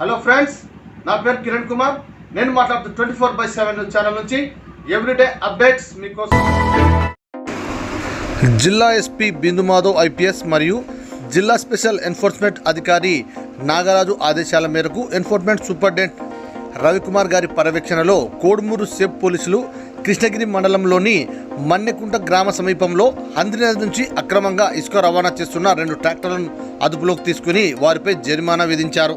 Hello friends నా పేరు కిరణ్ కుమార్. నేను మాట్లాడుతూ twenty four by seven channel నుంచి ఎవ్రీడే అప్డేట్స్ మీకోసం. జిల్లా ఎస్పీ బిందు మాధవ్ ఐపీఎస్ మరియు జిల్లా స్పెషల్ ఎన్ఫోర్స్మెంట్ అధికారి నాగరాజు ఆదేశాల మేరకు ఎన్ఫోర్స్మెంట్ సూపరింటెండెంట్ రవికుమార్ గారి పర్యవేక్షణలో కోడుమూరు సెబ్ పోలీసులు కృష్ణగిరి మండలంలోని మన్నెకుంట గ్రామ సమీపంలో హంద్రినది నుంచి అక్రమంగా ఇసుక రవాణా చేస్తున్న రెండు ట్రాక్టర్లను అదుపులోకి తీసుకుని వారిపై జరిమానా విధించారు.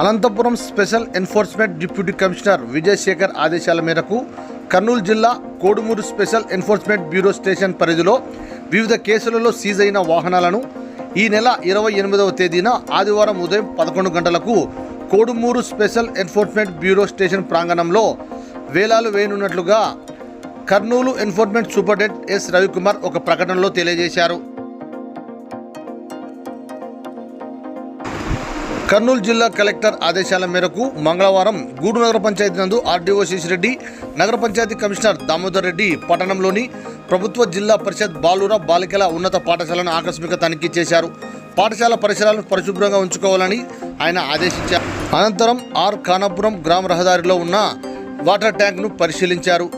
Anantapuram special enforcement deputy commissioner Vijayasekhar ఆదేశాల మేరకు కర్నూలు జిల్లా Kodumur special enforcement bureau station పరిధిలో వివిధ కేసులలో సీజ్ అయిన వాహనాలను ఈ నెల ఇరవై ఎనిమిదవ తేదీన ఆదివారం ఉదయం పదకొండు గంటలకు Kodumur special enforcement bureau station ప్రాంగణంలో వేలాలు వేయనున్నట్లుగా Kurnool enforcement superintendent S Ravikumar ఒక ప్రకటనలో తెలియజేశారు. కర్నూలు జిల్లా కలెక్టర్ ఆదేశాల మేరకు మంగళవారం గూడు నగర పంచాయతీ నందు ఆర్డీఓ శేషిరెడ్డి నగర పంచాయతీ కమిషనర్ దామోదర్ రెడ్డి పట్టణంలోని ప్రభుత్వ జిల్లా పరిషత్ బాలుర బాలికల ఉన్నత పాఠశాలను ఆకస్మిక తనిఖీ చేశారు. పాఠశాల పరిసరాలను పరిశుభ్రంగా ఉంచుకోవాలని ఆయన ఆదేశించారు. అనంతరం ఆర్ ఖానాపురం గ్రామ రహదారిలో ఉన్న వాటర్ ట్యాంక్ను పరిశీలించారు.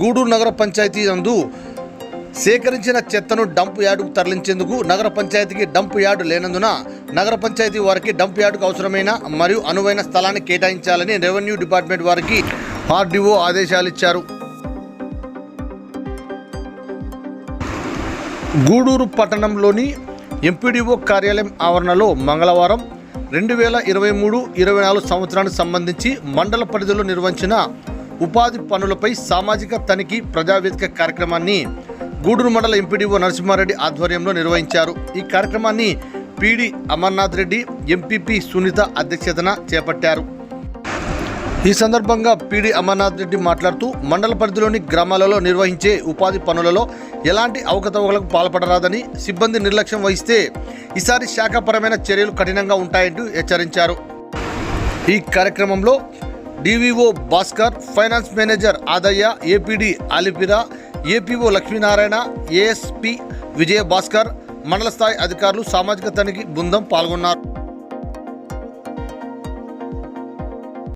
గూడూరు నగర పంచాయతీ నందు సేకరించిన చెత్తను డంప్ యార్డుకు తరలించేందుకు నగర పంచాయతీకి డంప్ యార్డు లేనందున నగర పంచాయతీ వారికి డంప్ యార్డుకు అవసరమైన మరియు అనువైన స్థలాన్ని కేటాయించాలని రెవెన్యూ డిపార్ట్మెంట్ వారికి ఆర్డీఓ ఆదేశాలు ఇచ్చారు. గూడూరు పట్టణంలోని ఎంపీడీఓ కార్యాలయం ఆవరణలో మంగళవారం రెండు వేల ఇరవై మూడు ఇరవై నాలుగు సంవత్సరానికి సంబంధించి మండల పరిధిలో నిర్వహించిన ఉపాధి పనులపై సామాజిక తనిఖీ ప్రజావేదిక కార్యక్రమాన్ని గూడూరు మండల ఎంపీడీఓ నరసింహారెడ్డి ఆధ్వర్యంలో నిర్వహించారు. ఈ కార్యక్రమాన్ని పీడి అమర్నాథ్ రెడ్డి ఎంపీపీ సునీత అధ్యక్షతన చేపట్టారు. ఈ సందర్భంగా పీడి అమర్నాథ్ రెడ్డి మాట్లాడుతూ మండల పరిధిలోని గ్రామాలలో నిర్వహించే ఉపాధి పనులలో ఎలాంటి అవకతవకలకు పాల్పడరాదని సిబ్బంది నిర్లక్ష్యం వహిస్తే ఈసారి శాఖపరమైన చర్యలు కఠినంగా ఉంటాయంటూ హెచ్చరించారు. ఈ కార్యక్రమంలో DVO Bhaskar finance manager Adayya APD Alipira APO Lakshminarayana ASP Vijaya Bhaskar మండల స్థాయి అధికారులు సామాజిక తనిఖీ బృందం పాల్గొన్నారు.